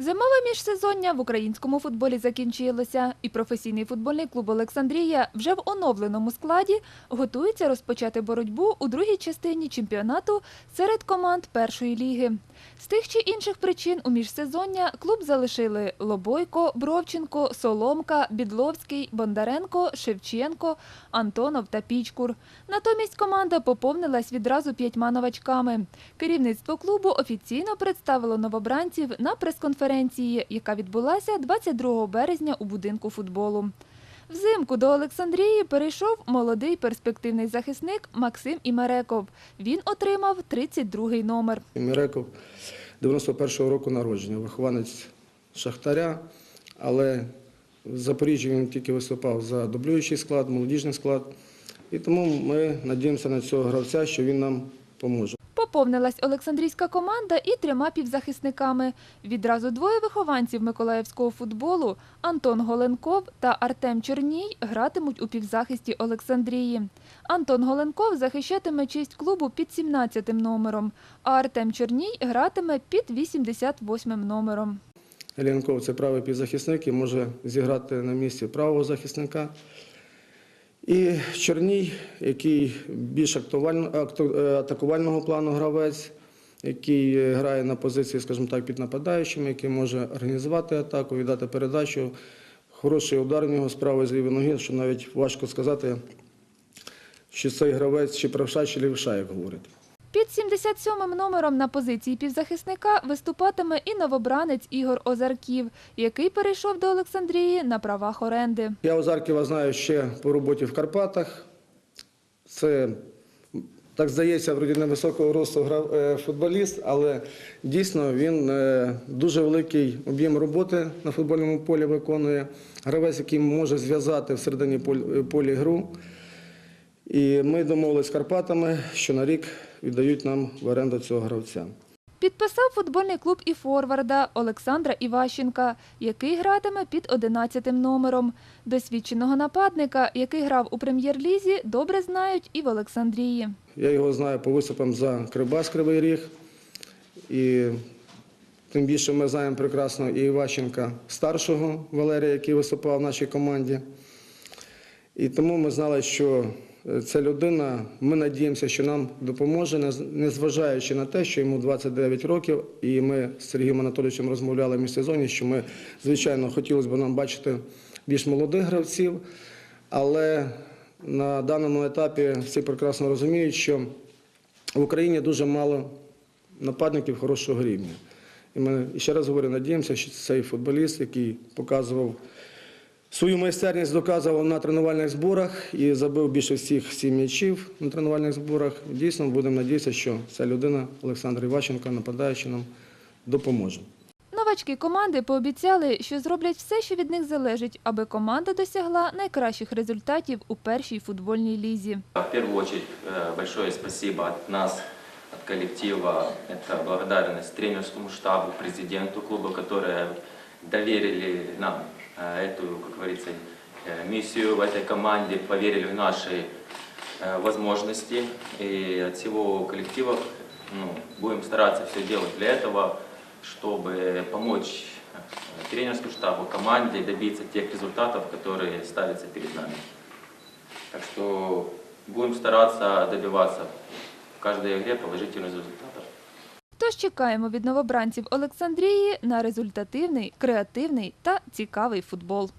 Зимове міжсезоння в українському футболі закінчилося, і професійний футбольний клуб Олександрія вже в оновленому складі готується розпочати боротьбу у другій частині чемпіонату серед команд першої ліги. З тих чи інших причин у міжсезоння клуб залишили Лобойко, Бровченко, Соломка, Бідловський, Бондаренко, Шевченко, Антонов та Пічкур. Натомість команда поповнилась відразу п'ятьма новачками. Керівництво клубу офіційно представило новобранців на прес-конференції, яка відбулася 22 березня у будинку футболу. Взимку до Олександрії перейшов молодий перспективний захисник Максим Імереков. Він отримав 32-й номер. Міреков 91-го року народження, вихованець Шахтаря, але в Запоріжжі він тільки виступав за дублюючий склад, молодіжний склад. І тому ми надіємося на цього гравця, що він нам поможе. Поповнилась Олександрійська команда і трьома півзахисниками. Відразу двоє вихованців миколаївського футболу Антон Голенков та Артем Черній гратимуть у півзахисті Олександрії. Антон Голенков захищатиме честь клубу під 17-м номером, а Артем Черній гратиме під 88-м номером. Ленков це правий півзахисник і може зіграти на місці правого захисника. І Черній, який більш е, атакувального плану гравець, який грає на позиції, скажімо так, під нападаючим, який може організувати атаку, віддати передачу. Хороший удар в нього справа з лівої ноги, що навіть важко сказати, що цей гравець чи правша, чи лівша, як говорять. Під 77-м номером на позиції півзахисника виступатиме і новобранець Ігор Озарків, який перейшов до Олександрії на правах оренди. Я Озарківа знаю ще по роботі в Карпатах. Це, так здається, вроді невисокого росту грав- е, футболіст, але дійсно він е, дуже великий об'єм роботи на футбольному полі виконує. Гравець, який може зв'язати всередині полі гру. І ми домовилися з Карпатами, що на рік віддають нам в оренду цього гравця. Підписав футбольний клуб і форварда Олександра Іващенка, який гратиме під 11-м номером. Досвідченого нападника, який грав у прем'єр-лізі, добре знають і в Олександрії. Я його знаю по виступам за Кривбас Кривий Ріг. І тим більше ми знаємо прекрасно і Іващенка старшого Валерія, який виступав в нашій команді. І тому ми знали, що ця людина, ми надіємося, що нам допоможе, незважаючи на те, що йому 29 років, і ми з Сергієм Анатолійовичем розмовляли в міжсезоні, що ми, звичайно, хотілося б нам бачити більш молодих гравців, але на даному етапі всі прекрасно розуміють, що в Україні дуже мало нападників хорошого рівня. І ми ще раз говорю, надіємося, що цей футболіст, який показував свою майстерність, доказував на тренувальних зборах і забив більше всіх сім м'ячів на тренувальних зборах. Дійсно, будемо надіятися, що ця людина, Олександр Іващенко, нападаючий нам допоможе. Новачки команди пообіцяли, що зроблять все, що від них залежить, аби команда досягла найкращих результатів у першій футбольній лізі. В первую очередь э, большое спасибо от нас, от коллектива. Это благодарность тренерскому штабу, президенту клуба, которые доверили нам э, Эту, как говорится, э, миссию в этой команде, поверили в наши э, возможности. И от всего коллектива ну, будем стараться все делать для этого, чтобы помочь э, тренерскому штабу, команде добиться тех результатов, которые ставятся перед нами. Так что будем стараться добиваться в каждой игре положительных результатов. Тож чекаємо від новобранців Олександрії на результативний, креативний та цікавий футбол.